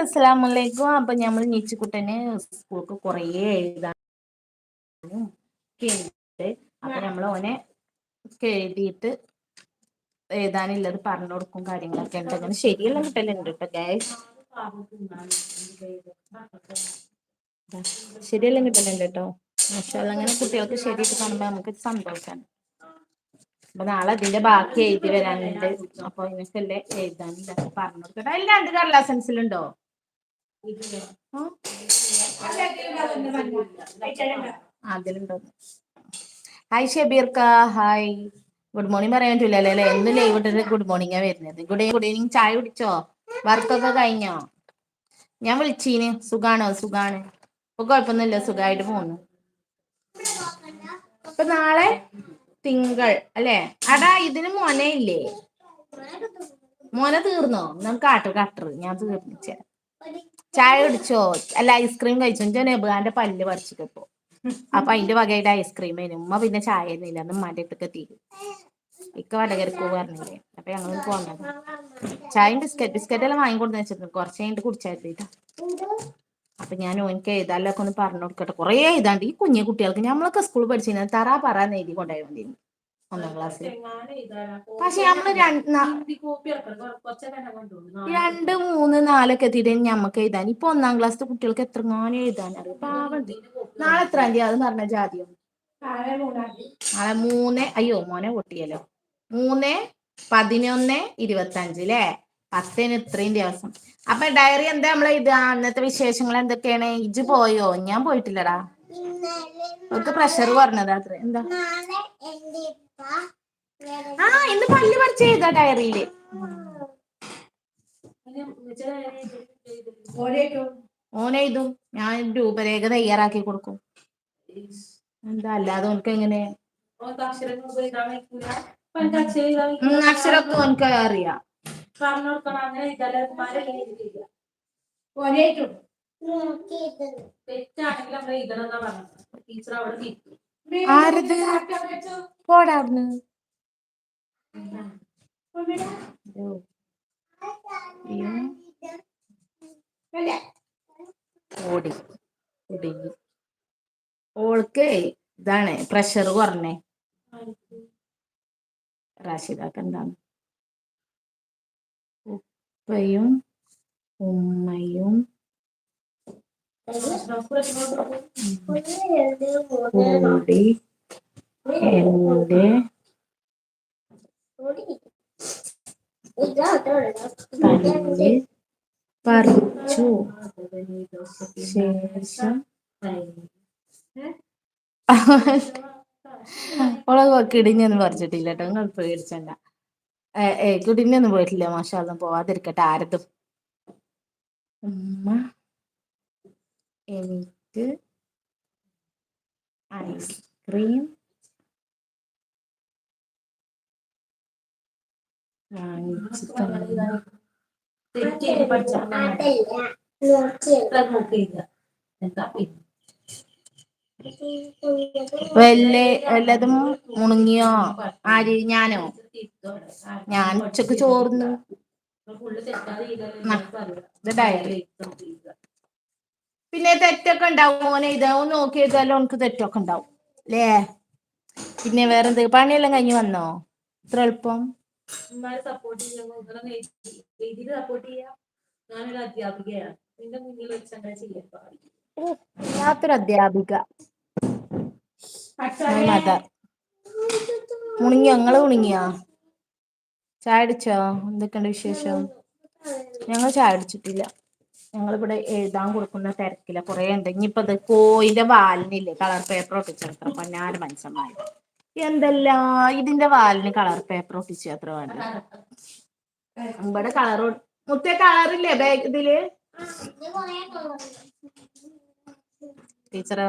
അസ്സലാമലൈക്കും അപ്പൊ ഞമ്മൾ നീച്ചുകുട്ടന് സ്കൂൾക്ക് കൊറേ എഴുതാ അപ്പൊ നമ്മൾ ഓനെ എഴുതിയിട്ട് എഴുതാനില്ലത് പറഞ്ഞു കൊടുക്കും കാര്യങ്ങളൊക്കെ ഉണ്ട്. അങ്ങനെ ശരിയെല്ലാം കിട്ടലുണ്ട് കേട്ടോ ഗൈസ് ശരിയെല്ലാം കിട്ടലുണ്ട് കേട്ടോ പക്ഷെ അങ്ങനെ കുട്ടികൾക്ക് ശരിയായിട്ട് കാണുമ്പോ നമുക്ക് സന്തോഷാണ്. അപ്പൊ നാളെ ഇതിന്റെ ബാക്കി എഴുതി വരാനുണ്ട്. അപ്പൊ ഇങ്ങനക്കല്ലേ എഴുതാനില്ല പറഞ്ഞു കൊടുക്കട്ടെ. അതിൽ രണ്ട് കടലാസൻസിലുണ്ടോ അതിലുണ്ടോ. ഹായ് ഷബീർക്ക. ഹായ് ഗുഡ് മോർണിംഗ് പറയാൻ പറ്റില്ലല്ലോ അല്ലേ? എന്ന് ലൈവ് ഇട്ടിട്ട് ഗുഡ് മോർണിംഗാ വരുന്നത്. ഗുഡ് ഗുഡ് ഈവനിങ് ചായ കുടിച്ചോ? വർക്കൊക്കെ കഴിഞ്ഞോ? ഞാൻ വിളിച്ചീന്. സുഖാണോ? സുഖാണ്. ഇപ്പൊ കുഴപ്പമൊന്നുമില്ല. സുഖമായിട്ട് പോകുന്നു അപ്പൊ നാളെ തിങ്കൾ അല്ലെ? അടാ ഇതിന് മോനെ ഇല്ലേ? മോനെ തീർന്നോ? നമുക്ക് ആട്ടു കട്ടറ് ഞാൻ തീർന്നിച്ച ചായ കുടിച്ചോ? അല്ല ഐസ്ക്രീം കഴിച്ചോ? എന്റെ നെബുകാന്റെ പല്ല് പറിച്ചിട്ടിപ്പോ അപ്പൊ അതിന്റെ വകയുടെ ഐസ്ക്രീം ആയിരുന്നു. ഉമ്മ പിന്നെ ചായ ഒന്നുമില്ല അന്ന് ഉമ്മാന്റെ അടുത്തൊക്കെ തീരും ഇക്ക വടകരക്ക് പറഞ്ഞില്ലേ? അപ്പൊ ഞങ്ങൾ പോന്നത്. ചായയും ബിസ്ക്കറ്റ് ബിസ്ക്കറ്റ് എല്ലാം വാങ്ങിക്കൊണ്ടു വെച്ചിട്ടുണ്ട് കുറച്ച് കഴിഞ്ഞിട്ട് കുടിച്ചായിരുന്നു അപ്പൊ ഞാൻ ഓനിക്ക് എഴുതാലൊക്കെ ഒന്ന് പറഞ്ഞു കൊടുക്കട്ടെ. കുറേ എഴുതാണ്ട്. ഈ കുഞ്ഞു കുട്ടികൾക്ക് നമ്മളൊക്കെ സ്കൂളിൽ പഠിച്ചിരുന്നത് തറ പറ എഴുതി കൊണ്ടായി വന്നിരുന്നു ഒന്നാം ക്ലാസ്സിൽ പക്ഷെ നമ്മൾ രണ്ട് മൂന്ന് നാലൊക്കെ എത്തിയിട്ട് ഞമ്മക്ക് എഴുതാൻ. ഇപ്പൊ ഒന്നാം ക്ലാസ്സിലെ കുട്ടികൾക്ക് എത്രങ്ങാനും എഴുതാൻ അറിയാം? പാവണ്ട് നാളെ എത്ര തീയതി? അത് പറഞ്ഞ ജാതിയോ നാളെ മൂന്ന് അയ്യോ മോനെ പൊട്ടിയല്ലോ. മൂന്ന് പതിനൊന്ന് ഇരുപത്തി അഞ്ച് അല്ലേ പത്തിന് ഇത്രയും ദിവസം. അപ്പൊ ഡയറി എന്താ നമ്മളെ ഇത്? അന്നത്തെ വിശേഷങ്ങൾ എന്തൊക്കെയാണ്? ഇജ് പോയോ? ഞാൻ പോയിട്ടില്ലടാ. അവർക്ക് പ്രഷർ പറഞ്ഞതാ അത്ര. എന്താ? ആ ഇന്ന് പല്ല് പറിച്ച് ചെയ്താ ഡയറിയിൽ ഓനെയ്തു ഞാൻ രൂപരേഖ തയ്യാറാക്കി കൊടുക്കും. എന്താ അല്ലാതെ ഓനക്ക് എങ്ങനെ? അക്ഷരമൊക്കെ ഓനക്ക് അറിയാം. പോടാ അവിടുന്ന്. ഓടി. ഓടി. ഓൾക്ക് ഇതാണ് പ്രഷർ കുറഞ്ഞേ. റാഷിദാക്ക് എന്താണ്? ഉപ്പയും ഉമ്മയും കൂടി എന്റെ തന്നെ പറിച്ചു. ശേഷം ഓളെ കിടിഞ്ഞൊന്നും പറിച്ചിട്ടില്ല കേട്ടോ. നിങ്ങൾ പേടിച്ചണ്ട. ഏ പോയിട്ടില്ല. മാഷാന്നും പോവാതിരിക്കട്ടെ ആരതും. ഉമ്മ എനിക്ക് ഐസ്ക്രീം വാങ്ങിച്ചു വല്ല വല്ലതും മുണുങ്ങിയോ? ആര്? ഞാനോ? ഞാൻ ഉച്ചയ്ക്ക് ചോർന്ന് പിന്നെ തെറ്റൊക്കെ ഉണ്ടാവും ഓനെ ഇതാവും നോക്കി എഴുതാലോ. ഓനക്ക് തെറ്റൊക്കെ ഉണ്ടാവും. അല്ലേ പിന്നെ വേറെന്ത്? പണിയെല്ലാം കഴിഞ്ഞ് വന്നോ? ഇത്ര എളുപ്പം. സപ്പോർട്ട് സപ്പോർട്ട് ചെയ്യാ. ഞാനൊരു അധ്യാപികയാണ്. നിന്റെ മുന്നിൽ വെച്ച് അങ്ങനെ ചെയ്യാൻ വല്ലാത്തൊരു അധ്യാപിക. മദർ ഞങ്ങൾ നിങ്ങൾ മുണുങ്ങിയോ ചായ അടിച്ചോ എന്തൊക്കെയുണ്ട് വിശേഷം? ഞങ്ങൾ ചായ അടിച്ചിട്ടില്ല ഞങ്ങളിവിടെ എഴുതാൻ കൊടുക്കുന്ന തിരക്കില്ല കുറെ ഉണ്ട്. ഇനിയിപ്പോ അത് കോയിന്റെ വാലിനില്ലേ? കളർ പേപ്പർ ഒട്ടിച്ചെടുക്കാം പൊന്നാറ് മനുഷ്യന്മാർ എന്തല്ല? ഇതിന്റെ വാലിന് കളർ പേപ്പർ ഒട്ടിച്ച് അത്ര വേണ്ട? ഇവിടെ കളർ മുത്തേ കളറില്ലേ ബാഗ് ഇതിൽ? ടീച്ചറെ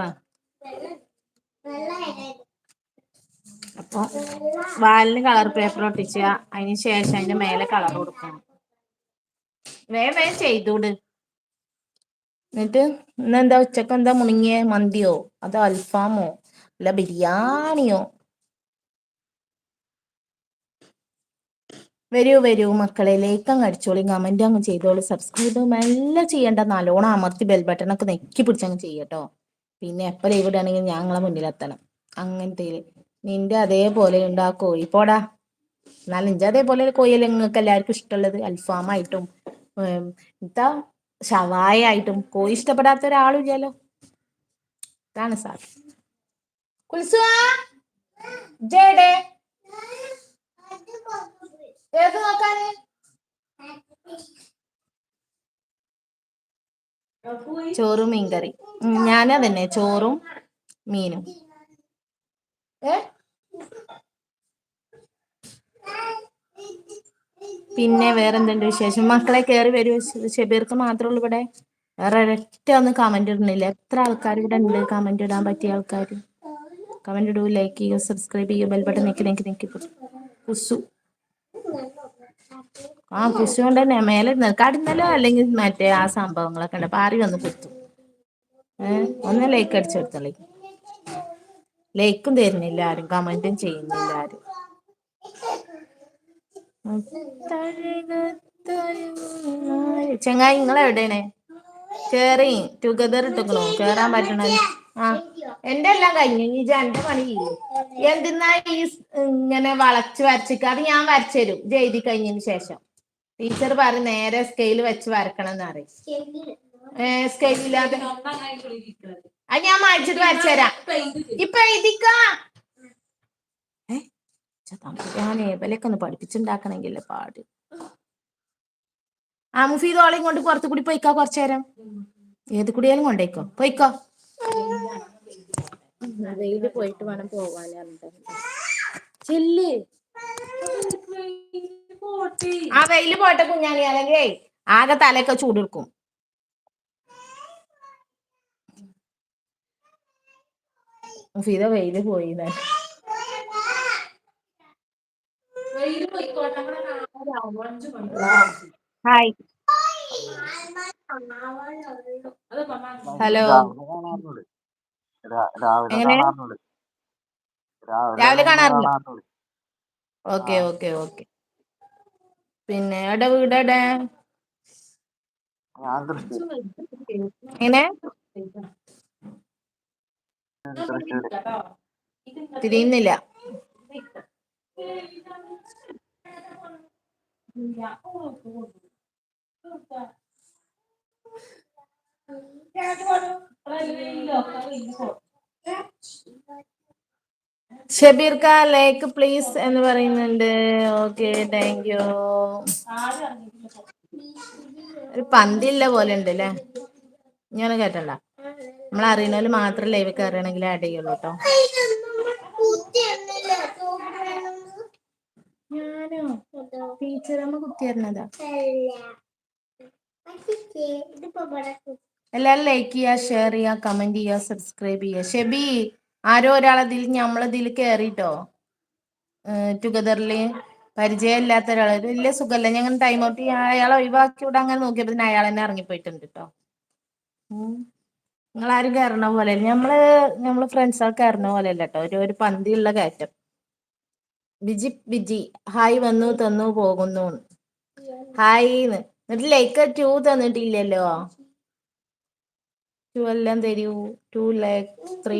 അപ്പൊ വാലിന് കളർ പേപ്പർ ഒട്ടിച്ച അതിന് ശേഷം അതിന്റെ മേലെ കളർ കൊടുക്കണം. വേ വേ ചെയ്തൂട്. എന്നിട്ട് ഇന്ന് എന്താ ഉച്ചയ്ക്ക് എന്താ മുണുങ്ങിയ? മന്തിയോ? അതോ അൽഫാമോ? അല്ല ബിരിയാണിയോ? വരൂ വരൂ. മക്കളെ ലൈക്ക് അങ്ങ് അടിച്ചോളി. കമന്റ് അങ്ങ് ചെയ്തോളി. സബ്സ്ക്രൈബ് എല്ലാം ചെയ്യേണ്ട. നല്ലോണം അമർത്തി ബെൽ ബട്ടൺ ഒക്കെ നെക്കി പിടിച്ചങ്ങ് ചെയ്യട്ടോ പിന്നെ എപ്പോൾ ലീവ് ഇടുകയാണെങ്കിൽ ഞങ്ങളെ മുന്നിലെത്തണം. അങ്ങനത്തെ നിന്റെ അതേപോലെ ഉണ്ടാ കോഴി. പോടാ. എന്നാൽ നിന്റെ അതേപോലെ കോഴിയല്ലേ നിങ്ങൾക്ക് എല്ലാവർക്കും ഇഷ്ടമുള്ളത്? അൽഫാമായിട്ടും എന്താ ഷവായ ആയിട്ടും കോഴി ഇഷ്ടപ്പെടാത്ത ഒരാളും ഇല്ലല്ലോ. ഇതാണ് സാർ കുൽസുവാ. ജേടെ ഏത് നോക്കാന്? ചോറും മീൻകറി. അതന്നെ ചോറും മീനും. ഏ? പിന്നെ വേറെന്തുണ്ട് വിശേഷം? മക്കളെ കയറി വരൂ. ഷെബീർക്ക് മാത്രമേ ഉള്ളൂ ഇവിടെ. വേറെ ഒരൊറ്റ ഒന്നും കമന്റ് ഇടുന്നില്ല. എത്ര ആൾക്കാർ ഇവിടെ ഉണ്ട്? കമന്റ് ഇടാൻ പറ്റിയ ആൾക്കാർ കമന്റ് ഇടൂ ലൈക്ക് ചെയ്യൂ സബ്സ്ക്രൈബ് ചെയ്യൂ ബെൽബട്ടൺ നിൽക്കി നിൽക്കി നിൽക്കി കുസു. ആ കുശു കൊണ്ട് തന്നെ മേലെ കടന്നലോ അല്ലെങ്കിൽ മറ്റേ ആ സംഭവങ്ങളൊക്കെ ഉണ്ട്. പാറി വന്ന് കുത്തും. ഏഹ് ഒന്ന് ലൈക്ക് അടിച്ചു കൊടുത്തോളി ലൈക്കും തരുന്നില്ല ആരും. കമന്റും ചെയ്യുന്നില്ല ആരും. ചെങ്ങായി നിങ്ങൾ എവിടെയാണ് കേറി ടുഗദർ ഇട്ടുക്കണോ? കേറാൻ പറ്റണ? ആ എന്റെ എല്ലാം കഴിഞ്ഞു? ഇനി എന്റെ പണി ചെയ്യും എന്തിനാ ഈ ഇങ്ങനെ വളച്ച് വരച്ചിക്ക? അത് ഞാൻ വരച്ചു തരും. ഇത് കഴിഞ്ഞതിന് ശേഷം. ടീച്ചർ പറയും നേരെ സ്കെയിൽ വെച്ച് വരക്കണം എന്ന് പറയും. സ്കെയിൽ ഇല്ലാതെ. അത് ഞാൻ വായിച്ചിട്ട് വരച്ചു തരാം. ഇപ്പൊ എഴുതിക്ക. ഞാൻ ഏബലൊക്കെ ഒന്ന് പഠിപ്പിച്ചുണ്ടാക്കണമെങ്കിൽ പാട്. ആ മുഫീദോളെയും കൊണ്ട് പുറത്തു കൂടി പോയിക്കോ കുറച്ചു നേരം. ഏത് കൂടിയാലും കൊണ്ടേക്കോ പോയിക്കോ. വെയിൽ പോയിട്ട് വേണം പോവാന് ചെല്ല്. ആ വെയിൽ പോട്ടെ കുഞ്ഞാണി അല്ലെങ്കിൽ ആകെ തലയൊക്കെ ചൂടെടുക്കും. ഫിത വെയിൽ പോയി ഹായ്. ഹലോ. രാവിലെ കാണാറുണ്ട്. Okay okay okay. പിന്നെ എവിടെ വീട് എവിടെ എങ്ങനെ? തിരിയുന്നില്ല. ഖാ ലേക്ക് പ്ലീസ് എന്ന് പറയുന്നുണ്ട്. ഓക്കെ താങ്ക് യു ഒരു പന്തില്ല പോലെ ഉണ്ട് അല്ലേ ഞാൻ കേട്ടണ്ട നമ്മൾ അറിയുന്നവര് മാത്രം ലൈവ് കയറണമെങ്കിൽ ആഡ് ചെയ്യുള്ളൂ കേട്ടോ ഞാനോ? ടീച്ചറമ്മ കുത്തിയറിഞ്ഞതാ എല്ലാരും ലൈക്ക് ചെയ്യുക ഷെയർ ചെയ്യുക കമന്റ് ചെയ്യുക സബ്സ്ക്രൈബ് ചെയ്യുക. ഷെബി ആരോ ഒരാളതിൽ നമ്മളതിൽ കയറിട്ടോ ടുഗദറിൽ പരിചയമില്ലാത്ത ഒരാൾ വലിയ സുഖമല്ല. ഞങ്ങൾ ടൈം ഔട്ട് ചെയ്യാൻ അയാളെ ഒഴിവാക്കി വിടാൻ അങ്ങനെ നോക്കിയപ്പോൾ അയാൾ തന്നെ ഇറങ്ങിപ്പോയിട്ടുണ്ട് കേട്ടോ നിങ്ങൾ ആരും കയറണ പോലെ നമ്മൾ നമ്മൾ ഫ്രണ്ട്സ് കയറണ പോലെ അല്ല കേട്ടോ ഒരു ഒരു പന്തിയുള്ള കയറ്റം. ബിജി ബിജി ഹായ് വന്നു തന്നു പോകുന്നു. ഹായ് എന്നിട്ട് ലൈക്ക് ടു തന്നിട്ടില്ലല്ലോ. എല്ലാം തരൂ. ടു ലാക്ക് ത്രീ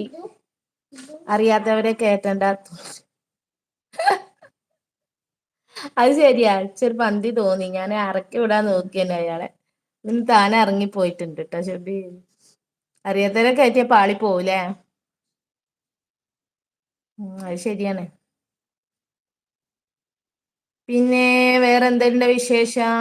അറിയാത്തവരെ കേട്ടണ്ട അത് ശരിയാ. ചെറു പന്തി തോന്നി. ഞാൻ ഇറക്കി വിടാൻ നോക്കിയെന്നെ അയാളെ. ഇന്ന് താൻ ഇറങ്ങി പോയിട്ടുണ്ട് കേട്ടോ ചെബി അറിയാത്തവരെ കയറ്റിയ പാളി പോവില്ലേ അത് ശരിയാണ്. പിന്നെ വേറെ എന്തുണ്ട് വിശേഷം?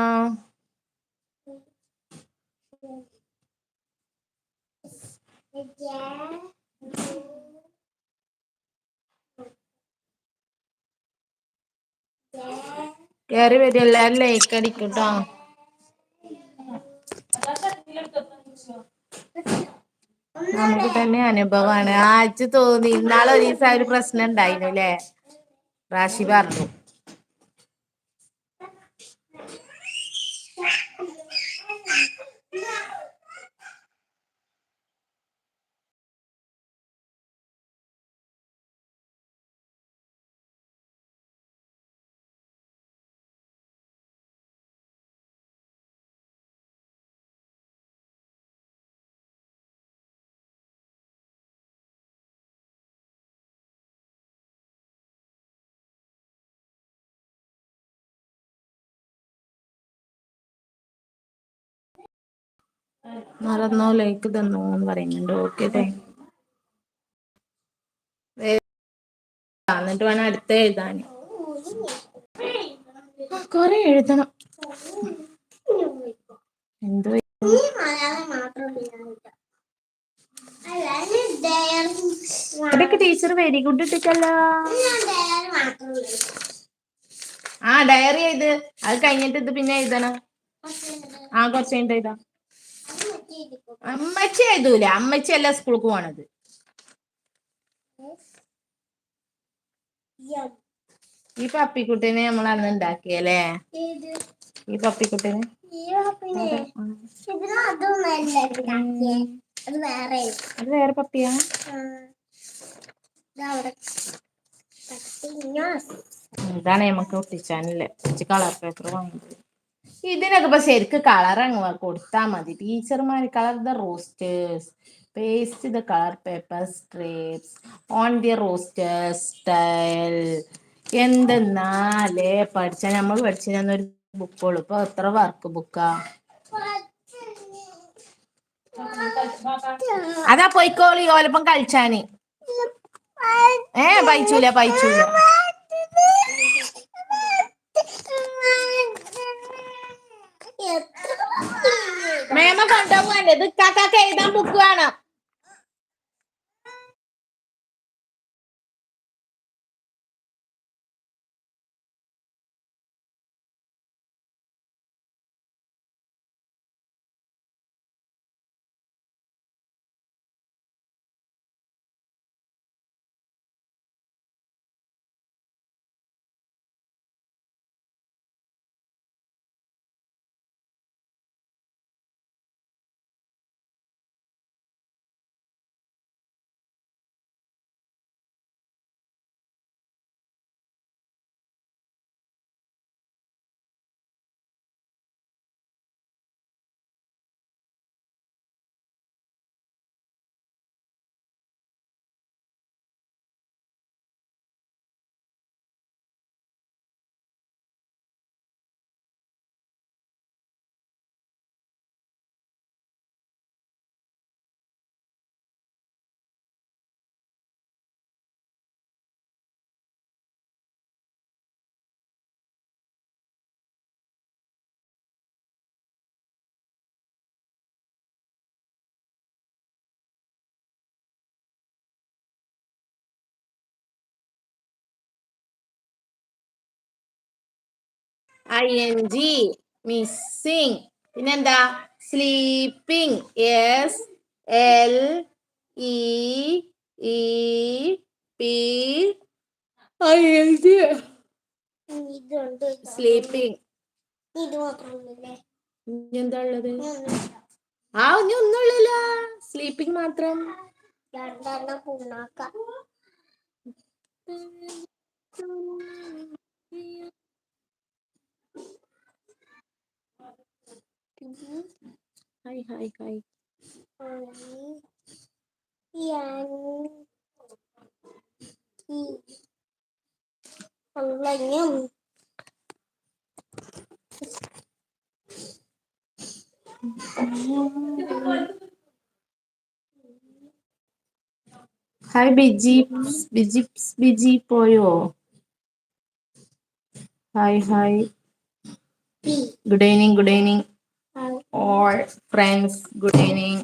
കേറി വരും എല്ലാരും ലൈക്ക് അടിക്കും കേട്ടോ നമുക്ക് തന്നെ അനുഭവമാണ് ആഴ്ച തോന്നി. ഇന്നാളെ ഒരു ദിവസം ഒരു പ്രശ്നം ഉണ്ടായിരുന്നു അല്ലേ റാഷി പറഞ്ഞു. മറന്നോ? ലൈക്ക് തന്നോ എന്ന് പറയുന്നുണ്ട്. ഓക്കെ താങ്ക് എന്നിട്ട് വേണം അടുത്ത എഴുതാൻ. കൊറേ എഴുതണം. എന്തോ ഇതൊക്കെ ടീച്ചർ വെരി ഗുഡ് ഇട്ടിട്ടല്ലോ. ആ ഡയറി എഴുത്. അത് കഴിഞ്ഞിട്ട് ഇത് പിന്നെ എഴുതണം. ആ കുറച്ച് കഴിഞ്ഞിട്ട് എഴുതാം. അമ്മച്ചി എഴുതൂല. അമ്മച്ചി അല്ല സ്കൂൾക്ക് പോണത്. ഈ പപ്പിക്കുട്ടിനെ നമ്മൾ അന്ന് ഉണ്ടാക്കിയല്ലേ ഈ പപ്പിക്കുട്ടിനെ? അത്. വേറെ. പപ്പിയാണ്. ഇതാണ് നമുക്ക് ഒട്ടിച്ചാനല്ലേ. കുറച്ച് കളർ പേപ്പർ വാങ്ങിയത് ഇതിനൊക്കെ ഇപ്പൊ ശരിക്ക് കളർ അങ്ങ് കൊടുത്താ മതി. ടീച്ചർമാർ colour the roasters paste the colour paper scraps on the roasters style എന്തെന്നാലേ പഠിച്ച നമ്മൾ പഠിച്ചൊരു ബുക്കുള്ളൂ ഇപ്പൊ എത്ര വർക്ക് ബുക്കാ അതാ പോയിക്കോളി. ഓലപ്പം കളിച്ചാന്. ഏ പൈച്ചൂല പൈച്ചൂല. മേമ കൊണ്ടുപോകാൻ ഇത് കാക്കാക്ക് എഴുതാൻ ബുക്ക് വേണം. ഐ എൻ ജി മിസ്സിങ് പിന്നെന്താ? Sleeping S L E E P I N G sleeping എന്താ ഉള്ളത്? ആ ഇനി ഒന്നുള്ളില്ല സ്ലീപ്പിംഗ് മാത്രം. രണ്ടെണ്ണം Mm-hmm. Hi, hi, hi. Hi, Bijips, Bijips, Biji Poyo. Hi, hi. Good evening, good evening. All friends good evening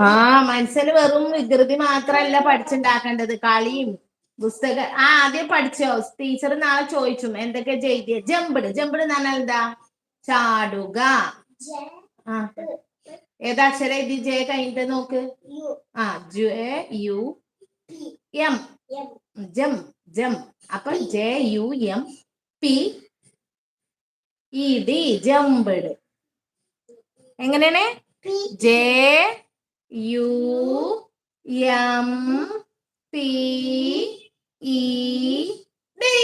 ആ മനസ്സിൽ വെറും വികൃതി മാത്രല്ല പഠിച്ചുണ്ടാക്കേണ്ടത്. കളിയും പുസ്തക ആ ആദ്യം പഠിച്ചോ? ടീച്ചർ നാളെ ചോദിച്ചു. എന്തൊക്കെ ചെയ്തിയ ജമ്പിട് ജമ്പിട് എന്ന് പറഞ്ഞാൽ എന്താ? ചാടുക. ആ. ഏതാ അക്ഷരം ഇത് ജെ കഴിഞ്ഞിട്ട് നോക്ക്. ആ ആ എ യു എം. ജം. ജം. അപ്പൊ J U M P E D jumped എങ്ങനെയാണ്? J U M P E D.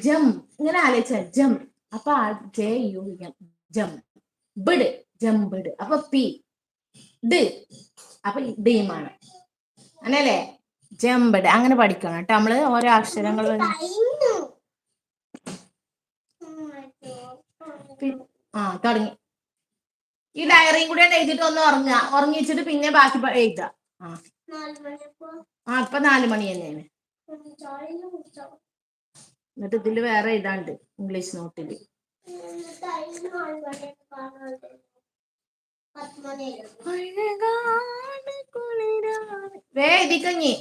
ജം. ഇങ്ങനെ ആലോചിച്ച ജം. അപ്പൊ ജെ യു എം ജം. ബിഡ് ജംബിഡ് അപ്പൊ പി. ഡി. അപ്പൊ ഡീമാണ് അങ്ങനല്ലേ ജംബിഡ് അങ്ങനെ പഠിക്കണം കേട്ടോ. നമ്മൾ ഓരോ അക്ഷരങ്ങൾ ആ തുടങ്ങി. ഈ ഡയറിയും കൂടെ എഴുതിയിട്ട് ഒന്ന് ഉറങ്ങുക. ഉറങ്ങിച്ചിട്ട് പിന്നെ ബാക്കി എഴുതുക. ആ. ഇപ്പൊ നാല് മണി തന്നെയാണ് എന്നിട്ട് ഇതിൽ വേറെ എഴുതാണ്ട് ഇംഗ്ലീഷ് നോട്ടിൽ. വേ എഴുതിക്കഞ്ഞി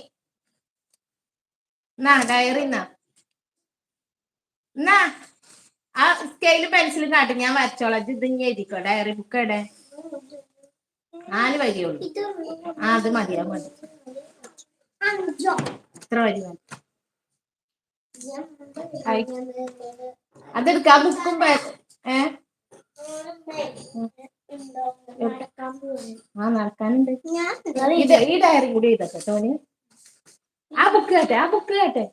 എന്നാ ഡയറി എന്നാ എന്നാ ആ സ്കെയിലും പെൻസിലും കാട്ടും ഞാൻ വരച്ചോളാം. ഇത് ഇഞ്ഞി എഴുതിക്കോ ഡയറി ബുക്ക് എവിടെ? നാല് വരിയുള്ളൂ ആ അത് മതി അത് മതി. ഇത്ര വരി മതി. അതെടുക്ക ആ ബുക്കും ഏ? ആ നടക്കാനുണ്ട്. ഇത് ഈ ഡയറി കൂടി എഴുതട്ടെ ടോന് ആ ബുക്ക് കേട്ടെ ആ ബുക്ക് കേട്ടെ.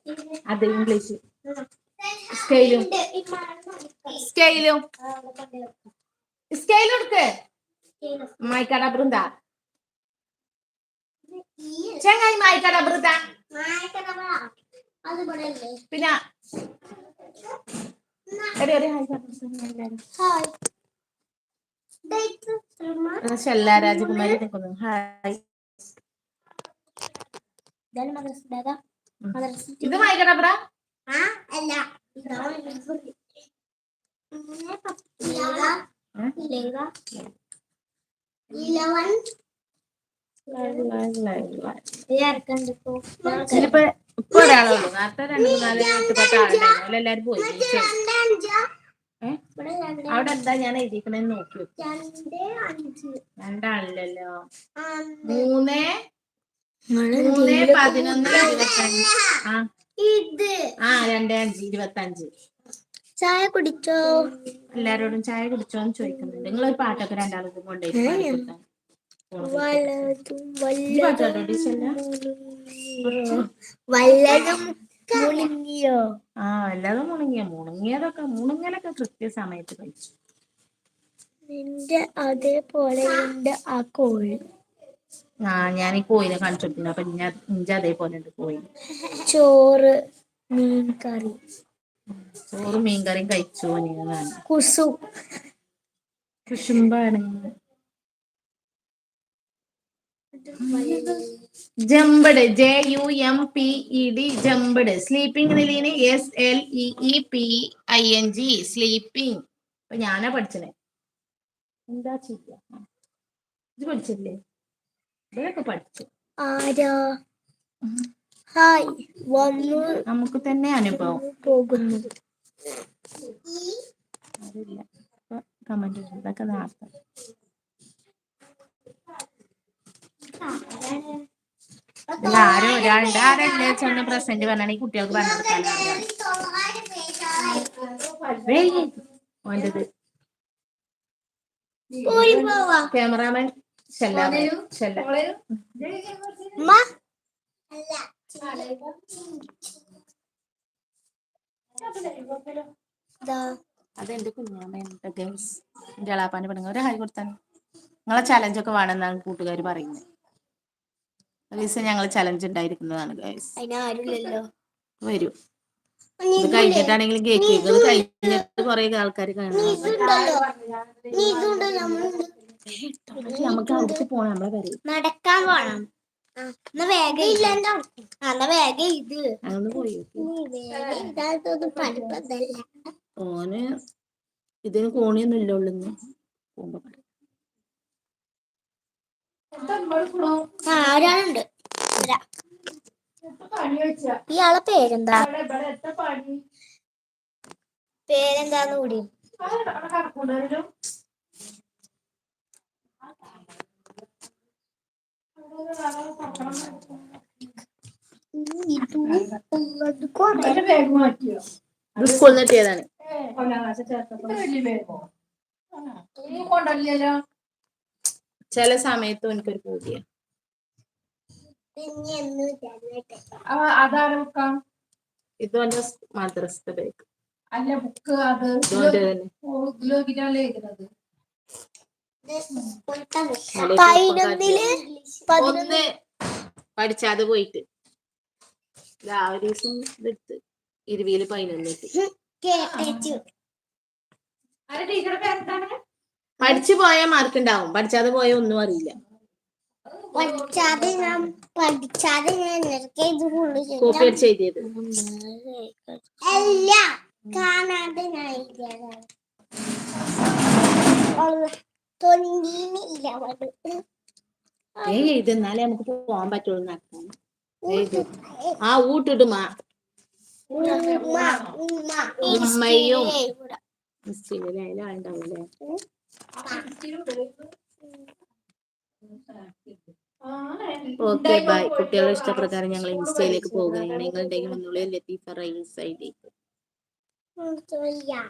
അത് ഇംഗ്ലീഷ്. സ്കെയിലും സ്കെയിലും സ്കെയിലും എടുക്ക്. മായ്ക്കട ബൃന്ദ. ചെങ്ങായി മായ്ക്കട ബൃന്ദ. പിന്നെ ഹായ്. ഹായ് ഷെല്ല രാജകുമാരി നിൽക്കുന്നു ഹായ് ഇതാണ് മദ്രസ ഉം. മദ്രസ ഇത് മായ്ക്കട ബ്ര? ആ അല്ല. ഇലവൻ. ഇറക്കണ്ടിപ്പോ ഇതിലിപ്പോ ഇപ്പൊ ഒരാളുള്ളൂ നേരത്തെ രണ്ട് മൂന്നാൽ എട്ട് പത്ത് ആളുണ്ടായിരുന്നു. അതിൽ എല്ലാരും പോയി. ഏ? ഇവിടെ രണ്ട് അവിടെ എന്താ ഞാൻ എഴുതിക്കണെന്ന് നോക്കി രണ്ടാണല്ലോ രണ്ടാളില്ലല്ലോ. മൂന്ന് മൂന്ന് പതിനൊന്ന് ഇരുപത്തഞ്ച്. ആ. ഇത്. ആ രണ്ട് അഞ്ച് ഇരുപത്തഞ്ച്. ചായ കുടിച്ചോ? എല്ലാരോടും ചായ കുടിച്ചോന്ന് ചോദിക്കുന്നുണ്ട്. നിങ്ങൾ ഒരു പാട്ടൊക്കെ രണ്ടാളും വല്ലതും ആ എല്ലാതും മുണങ്ങിയ മുണങ്ങിയതൊക്കെ മുണങ്ങലൊക്കെ കൃത്യസമയത്ത് കഴിച്ചു. നിന്റെ അതേപോലെ എന്റെ ആ കോഴി. ആ ഞാൻ ഈ കോയിനെ കാണിച്ചിട്ടുണ്ട് അപ്പൊ ഞാൻ ഇഞ്ച അതേപോലെ ഉണ്ട് കോയി ചോറ് മീൻ കറി ചോറും മീൻകറിയും കഴിച്ചു ഞാൻ കുസു. കുശുമ്പാണ്. Jumped J U M P E D jumped sleeping നിലീന് S L E E P I N G sleeping അപ്പൊ ഞാനാ പഠിച്ചത് എന്താ ചെയ്യാ? ഇത് പഠിച്ചില്ലേ ഇതൊക്കെ പഠിച്ചു. ആരാ? ഹായ് വന്നു നമുക്ക് തന്നെ അനുഭവം. പോകുന്നു അതില്ല കമന്റ് ഇതൊക്കെ നേരത്തെ ഇതിൽ ആരോ ഒരാളുണ്ട്. ആരല്ലേ ചെന്ന് പ്രസന്റ് പറഞ്ഞാൽ ഈ കുട്ടികൾക്ക് പറഞ്ഞു ഓന്റെത്. ക്യാമറാമാൻ അതെന്റെ കുഞ്ഞാമ്മ ഗേൾസ് എന്റെ അളാപ്പാന്റെ പെണ്ണുങ്ങൾ. ഒരു ഹായ് കൊടുത്താൽ നിങ്ങളെ ചലഞ്ച് ഒക്കെ വേണമെന്നാണ് കൂട്ടുകാർ പറയുന്നത്. ഒരു ദിവസം ഞങ്ങൾ ചലഞ്ച് ഉണ്ടായിരിക്കുന്നതാണ് ഗൈസ് വരൂ. ഇത് കഴിഞ്ഞിട്ടാണെങ്കിലും കേക്ക്. ഇത് കഴിഞ്ഞിട്ട് കുറെ ആൾക്കാർ കാണുന്നു നമുക്ക് അടുത്ത് പോണം നമ്മളെ പേര് നടക്കാൻ പോണം. ഓന് ഇതിന് കോണിയൊന്നും ഇല്ല ഉള്ളിന്ന്. പോകുമ്പോ ഒരാളുണ്ട്. ഇയാളെ പേരെന്താ? പേരെന്താന്ന് കൂടി? സ്കൂളിൽ എത്തിയതാണ് ചില സമയത്ത് എനിക്കൊരു പൂതിയ. അതാരൊക്കാം? ഇത് എന്റെ മദ്രസത്തെ ബേക്ക് അല്ല ബുക്ക് അത് എഴുതുന്നത്. പതിനൊന്നിൽ ഒന്ന് പഠിച്ചാതെ പോയിട്ട്. ഒരു ദിവസം ഇതെടുത്ത് ഇരുവിയിൽ പതിനൊന്ന് എത്തി കേട്ടു ആരെ ടീച്ചറുടെ പേരെന്താണ്? പഠിച്ചു പോയ മാർക്ക് ഉണ്ടാവും പഠിച്ചാതെ പോയ ഒന്നും അറിയില്ല. പഠിച്ചാതെ ഞാൻ പഠിച്ചാതെ ഞാൻ ഇത് ഫുള്ള് കോപ്പി അടിച്ച് എഴുതിയത്. അല്ല കാണാതെ ഞാൻ എഴുതിയതാണ്. തൊണ്ടീനില്ല ഇത് എന്നാലേ നമുക്ക് പോവാൻ പറ്റുള്ളൂ നടക്കാൻ ആ ഉമ്മ ഉമ്മയും. അതിലാളുണ്ടാവൂലേ ഓക്കെ ബൈ. കുട്ടികളുടെ ഇഷ്ടപ്രകാരം ഞങ്ങൾ ഇൻസ്റ്റയിലേക്ക് പോകുകയാണ് നിങ്ങളുടെയും മുന്നിൽ ലത്തീഫ റൈസ് ഉം, ചെയ്യാം.